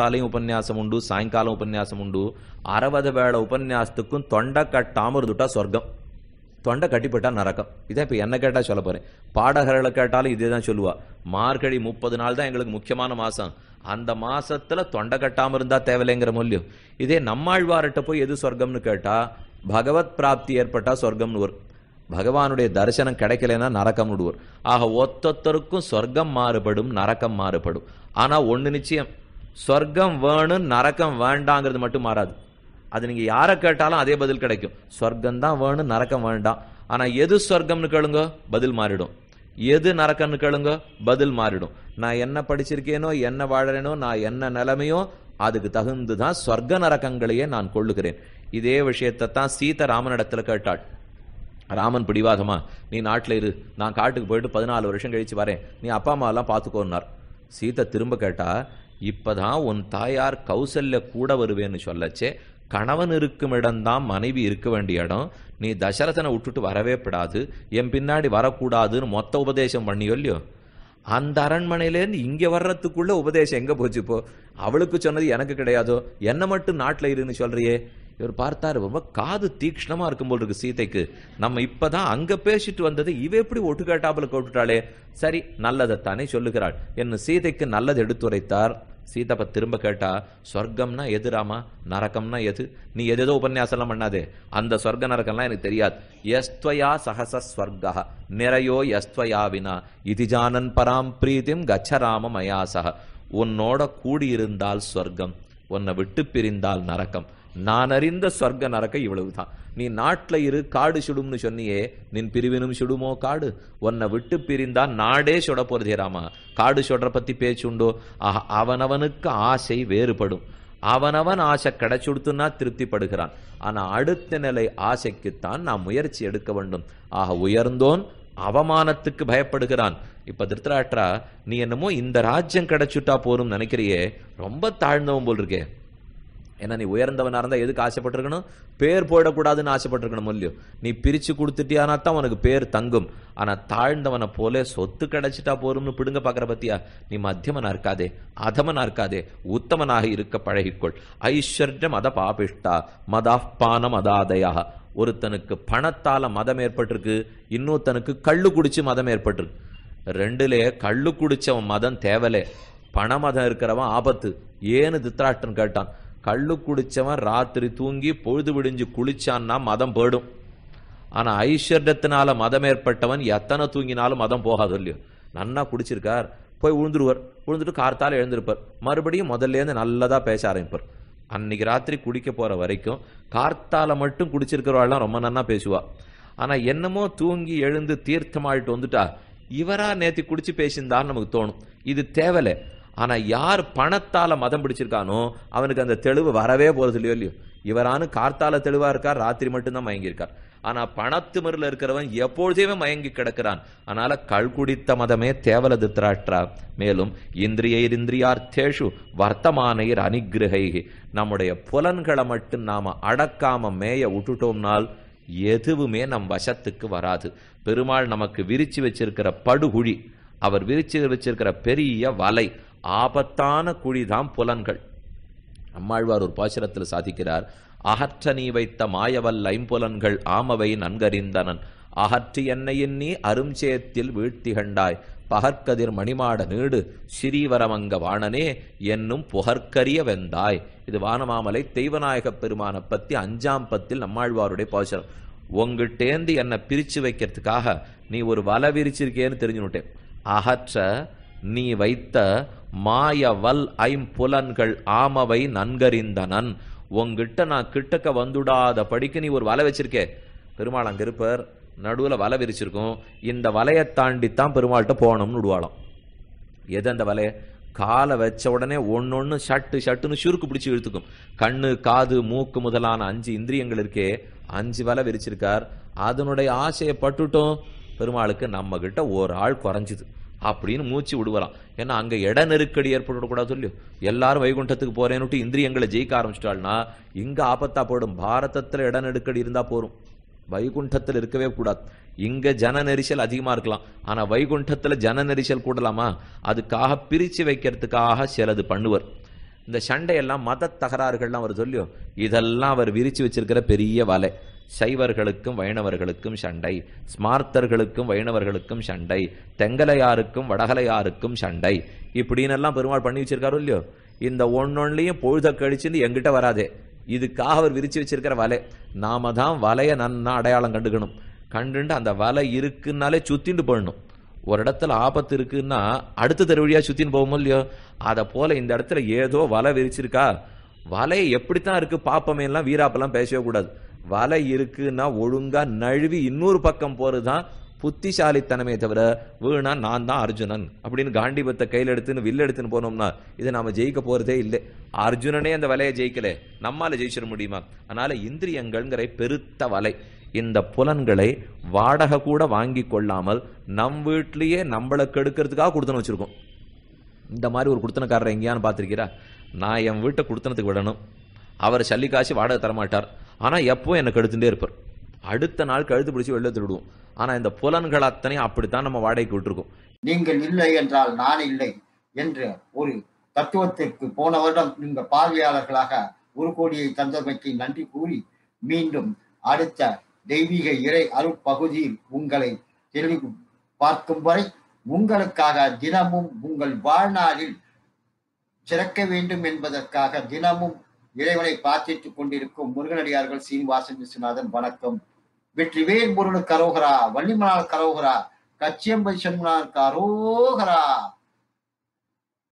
ಹತ್ತಾಲೆಯ ಉಪನ್ಯಾಸ ಉಂಡು ಸಾಯಂಕಾಲ ಉಪನ್ಯಾಸ ಉಂಡು అరవది వేళ ఉపన్యాసత్తుకు తొండ కట్టామరుదుట స్వర్గం தொண்டை கட்டிப்பட்டா நரக்கம். இதான் இப்ப என்ன கேட்டால் சொல்ல போறேன். பாடகர்களை கேட்டாலும் இதே தான் சொல்லுவா. மார்கழி முப்பது நாள் தான் எங்களுக்கு முக்கியமான மாசம். அந்த மாசத்துல தொண்டை கட்டாமல் இருந்தால் தேவையில்லைங்கிற மூலியம். இதே நம்மாழ்வார்கிட்ட போய் எது சொர்க்கம்னு கேட்டால் பகவத் பிராப்தி ஏற்பட்டால் சொர்க்கம்னு வரும் பகவானுடைய தரிசனம் கிடைக்கலன்னா நரக்கம் விடுவோர் ஆக ஒத்தொத்தருக்கும் சொர்க்கம் மாறுபடும் நரக்கம் மாறுபடும். ஆனால் ஒன்னு நிச்சயம் சொர்க்கம் வேணும் நரக்கம் வேண்டாங்கிறது மட்டும் மாறாது. அது நீங்க யாரை கேட்டாலும் அதே பதில் கிடைக்கும். சொர்க்கம் தான் வேணும் நரக்கம் வேண்டாம். ஆனா எது சொர்க்கம்னு கேளுங்க பதில் மாறிடும். எது நரக்கம்னு கேளுங்க பதில் மாறிடும். நான் என்ன படிச்சிருக்கேனோ என்ன வாழறேனோ நான் என்ன நிலைமையோ அதுக்கு தகுந்து தான் சொர்க்க நரக்கங்களையே நான் கொள்ளுகிறேன். இதே விஷயத்தை தான் சீத ராமனிடத்துல கேட்டாள். ராமன் பிடிவாதமா நீ நாட்டில் இரு. நான் காட்டுக்கு போயிட்டு பதினாலு வருஷம் கழிச்சு வரேன். நீ அப்பா அம்மாலாம் பார்த்துக்கோன்னார். சீதை திரும்ப கேட்டா இப்பதான் உன் தாயார் கௌசல்ய கூட வருவேன்னு சொல்லச்சே கணவன் இருக்கும் இடம்தான் மனைவி இருக்க வேண்டிய இடம். நீ தசரதனை விட்டுட்டு வரவே படாது. என் பின்னாடி வரக்கூடாதுன்னு மொத்த உபதேசம் பண்ணியோ இல்லையோ? அந்த அரண்மனையிலேருந்து இங்க வர்றதுக்குள்ள உபதேசம் எங்க போச்சு இப்போ? அவளுக்கு சொன்னது எனக்கு கிடையாதோ? என்ன மட்டும் நாட்டில் இருன்னு சொல்றியே. இவர் பார்த்தாரு ரொம்ப காது தீக்ஷ்ணமா இருக்கும் போல் இருக்கு சீதைக்கு. நம்ம இப்பதான் அங்க பேசிட்டு வந்தது இவ எப்படி ஒட்டுக்காட்டாப்புல கேட்டுட்டாளே? சரி நல்லதைத்தானே சொல்லுகிறாள். என்ன சீதைக்கு நல்லது எடுத்துரைத்தார். சீதப்ப திரும்ப கேட்டா சொர்க்கம்னா எது ராமா? நரக்கம்னா எது? நீ எதேதோ உபன்யாசம்லாம் பண்ணாதே. அந்த சொர்க்க நரக்கம்லாம் எனக்கு தெரியாது. எஸ்த்வயா சகச ஸ்வர்கா நிறையோ எஸ்த்வயா வினா. இதிஜானன் பராம் பிரீத்திம் கச்சராம மயாசக உன்னோட கூடியிருந்தால் சொர்க்கம். உன்னை விட்டு பிரிந்தால் நரக்கம். நான் அறிந்த சொர்க்க நரக்க இவ்வளவுதான். நீ நாட்டில் இரு காடு சுடும்னு சொன்னியே நின் பிரிவினும் சுடுமோ காடு? உன்னை விட்டு பிரிந்தா நாடே சுட போறதே ராமா. காடு சுடுற பத்தி பேச்சுண்டோ ஆஹா, அவனவனுக்கு ஆசை வேறுபடும். அவனவன் ஆசை கிடைச்சுடுத்துன்னா திருப்திப்படுகிறான். ஆனா அடுத்த நிலை ஆசைக்குத்தான் நான் முயற்சி எடுக்க வேண்டும். ஆக உயர்ந்தோன் அவமானத்துக்கு பயப்படுகிறான். இப்ப திருத்தராட்ரா நீ என்னமோ இந்த ராஜ்யம் கிடைச்சுட்டா போரும் நினைக்கிறியே? ரொம்ப தாழ்ந்தவன் போல் இருக்கே. ஏன்னா நீ உயர்ந்தவனாக இருந்தால் எதுக்கு ஆசைப்பட்டிருக்கணும்? பேர் போயிடக்கூடாதுன்னு ஆசைப்பட்டிருக்கணும் இல்லையோ நீ பிரித்து கொடுத்துட்டியானா தான் உனக்கு பேர் தங்கும். ஆனால் தாழ்ந்தவனை போல சொத்து கிடைச்சிட்டா போரும்னு பிடுங்க பார்க்குற பத்தியா? நீ மத்தியமனாக இருக்காதே அதமனா இருக்காதே உத்தமனாக இருக்க பழகிக்கொள். ஐஸ்வர்யம் மத பாபிஷ்டா மதாப்பான மதாதயா ஒருத்தனுக்கு பணத்தால் மதம் ஏற்பட்டிருக்கு இன்னொருத்தனுக்கு கள்ளு குடிச்சு மதம் ஏற்பட்டிருக்கு. ரெண்டுலே கள்ளு குடிச்சவன் மதம் தேவலே. பண மதம் இருக்கிறவன் ஆபத்து. ஏன்னு தித்ராட்டன் கேட்டான். கள்ளு குடிச்சவன் ராத்திரி தூங்கி பொழுது விடிஞ்சு குளிச்சான்னா மதம் போயிடும். ஆனா ஐஸ்வர்யத்தினால மதம் ஏற்பட்டவன் எத்தனை தூங்கினாலும் மதம் போகாது இல்லையோ. நன்னா குடிச்சிருக்கார். போய் விழுந்துருவார் விழுந்துட்டு கார்த்தால எழுந்திருப்பார். மறுபடியும் முதல்லேருந்து நல்லதாக நல்லதா பேச ஆரம்பிப்பார். அன்னைக்கு ராத்திரி குடிக்க போற வரைக்கும் கார்த்தால மட்டும் குடிச்சிருக்கிறவாள்லாம் ரொம்ப நன்னா பேசுவா. ஆனா என்னமோ தூங்கி எழுந்து தீர்த்தமாயிட்டு வந்துட்டா இவரா நேத்தி குடிச்சு பேசியிருந்தான்னு நமக்கு தோணும். இது தேவலை ஆனால் யார் பணத்தால் மதம் பிடிச்சிருக்கானோ அவனுக்கு அந்த தெளிவு வரவே போகிறது இல்லையோ இல்லையோ. இவரானு கார்த்தால தெளிவாக இருக்கார் ராத்திரி மட்டும்தான் மயங்கியிருக்கார். ஆனால் ஆனா பணத்து இருக்கிறவன் எப்பொழுதையுமே மயங்கி கிடக்கிறான். அதனால கல் குடித்த மதமே தேவல திருத்தராஷ்டிரா மேலும் இந்திரியைர் இந்திரியார்த்தேஷு வர்த்தமானையர் அனிகிரகைகி நம்முடைய புலன்களை மட்டும் நாம் அடக்காம மேய விட்டுட்டோம்னால் எதுவுமே நம் வசத்துக்கு வராது. பெருமாள் நமக்கு விரிச்சு வச்சிருக்கிற படுகுழி அவர் விரிச்சு வச்சிருக்கிற பெரிய வலை ஆபத்தான குழிதான் புலன்கள். அம்மாழ்வார் ஒரு பாசுரத்தில் சாதிக்கிறார் அகற்ற நீ வைத்த மாயவல் ஐம்புலன்கள் ஆமவை நன்கறிந்தனன். அகற்றி என்னை எண்ணி அருஞ்சேத்தில் வீழ்த்திகண்டாய். பகற்கதிர் மணிமாட நீடு ஸ்ரீவரமங்க வாணனே என்னும் புகற்கரிய வெந்தாய். இது வானமாமலை தெய்வநாயகப் பெருமானை பத்தி அஞ்சாம் பத்தில் நம்மாழ்வாருடைய பாசுரம். உங்கிட்டேந்து என்னை பிரிச்சு வைக்கிறதுக்காக நீ ஒரு வலை விரிச்சிருக்கேன்னு தெரிஞ்சுனுட்டேன் அகற்ற நீ வைத்த மாயவல் ஐம்புலன்கள் ஆமவை நன்கறிந்தனன். உங்ககிட்ட நான் கிட்டக்க வந்துடாத படிக்கு நீ ஒரு வலை வச்சிருக்கே. பெருமாள் அங்க இருப்பார். நடுவுல வலை விரிச்சிருக்கும். இந்த வலையை தாண்டித்தான் பெருமாள்கிட்ட போகணும்னு விடுவாளாம். எது அந்த வலைய? காலை வச்ச உடனே ஒன்னொன்னு ஷட்டு ஷட்டுன்னு சுருக்கு பிடிச்சி இழுத்துக்கும். கண்ணு காது மூக்கு முதலான அஞ்சு இந்திரியங்கள் இருக்கே. அஞ்சு வலை விரிச்சிருக்கார். அதனுடைய ஆசையை பட்டுட்டும் பெருமாளுக்கு நம்ம கிட்ட ஒரு ஆள் குறைஞ்சுது. அப்படின்னு மூச்சு விடுவலாம். ஏன்னா அங்க இட நெருக்கடி ஏற்படக்கூடாது சொல்லியும் எல்லாரும் வைகுண்டத்துக்கு போறேன்னுட்டு இந்திரியங்களை ஜெயிக்க ஆரம்பிச்சிட்டாள்னா இங்க ஆபத்தா போயிடும். பாரதத்துல இட நெருக்கடி இருந்தா போரும். வைகுண்டத்தில் இருக்கவே கூடாது. இங்க ஜன நெரிசல் அதிகமா இருக்கலாம். ஆனா வைகுண்டத்துல ஜன நெரிசல் கூடலாமா? அதுக்காக பிரிச்சு வைக்கிறதுக்காக சிலது பண்ணுவர். இந்த சண்டையெல்லாம் மத தகராறுகள்லாம் அவர் சொல்லியோ இதெல்லாம் அவர் விரிச்சு வச்சிருக்கிற பெரிய வலை. சைவர்களுக்கும் வைணவர்களுக்கும் சண்டை. ஸ்மார்த்தர்களுக்கும் வைணவர்களுக்கும் சண்டை. தெங்கலையாருக்கும் வடகலையாருக்கும் சண்டை. இப்படின்னு எல்லாம் பெருமாள் பண்ணி வச்சிருக்காரோ இல்லையோ? இந்த ஒன்னொன்னையும் பொழுத கழிச்சுன்னு எங்கிட்ட வராதே. இதுக்காக அவர் விரிச்சு வச்சிருக்கிற வலை. நாம தான் வலையை நன்னா அடையாளம் கண்டுக்கணும். கண்டுண்டு அந்த வலை இருக்குன்னாலே சுத்திண்டு போடணும் ஒரு இடத்துல ஆபத்து இருக்குன்னா அடுத்த தெரு சுற்றின்னு போகும் இல்லையோ? அதை போல இந்த இடத்துல ஏதோ வலை விரிச்சிருக்கா? வலை எப்படித்தான் இருக்கு? பாப்பமே எல்லாம் வீராப்பெல்லாம் பேசவே கூடாது. வலை இருக்குன்னா ஒழுங்கா நழுவி இன்னொரு பக்கம் போறதுதான் புத்திசாலித்தனமே தவிர வீணா நான் தான் அர்ஜுனன் அப்படின்னு காண்டிபத்தை கையில் எடுத்துன்னு வில்ல எடுத்துன்னு போனோம்னா இதை நாம ஜெயிக்க போறதே இல்லை. அர்ஜுனனே அந்த வலையை ஜெயிக்கல. நம்மால ஜெயிச்சிட முடியுமா? அதனால இந்திரியங்கள்ங்கிற பெருத்த வலை. இந்த புலன்களை வாடகை கூட வாங்கி கொள்ளாமல் நம் வீட்லயே நம்மளை கெடுக்கிறதுக்காக கொடுத்தனு வச்சிருக்கோம். இந்த மாதிரி ஒரு குடுத்தனக்காரர் எங்கேயான்னு பார்த்துருக்கிறா நான் என் வீட்டை குடுத்தனத்துக்கு விடணும். அவர் சல்லிக்காசி வாடகை தரமாட்டார். ஆனால் எப்போ எனக்கு கெடுத்துட்டே இருப்பார். அடுத்த நாள் கழுத்து பிடிச்சி வெளில விடுவோம் ஆனால் இந்த புலன்கள் அத்தனையும் அப்படித்தான் நம்ம வாடகைக்கு விட்டுருக்கோம். நீங்கள் இல்லை என்றால் நான் இல்லை என்ற ஒரு தத்துவத்திற்கு போன வருடம் இந்த பார்வையாளர்களாக ஒரு கோடியை தந்தமைக்கு நன்றி கூறி மீண்டும் அடுத்த தெய்வீக இறை அருட்பகுதியில் உங்களை தெளிவு பார்க்கும் வரை உங்களுக்காக தினமும் உங்கள் வாழ்நாளில் சிறக்க வேண்டும் என்பதற்காக தினமும் இறைவனை பிரார்த்தித்துக் கொண்டிருக்கும் முருகனடியார்கள் சீனிவாசன் விஸ்வநாதன் வணக்கம். வெற்றிவேல் முருகனுக்கு அரோகரா வள்ளிமலால் கரோகரா கச்சியம்பை சண்முனாருக்கு அரோகரா.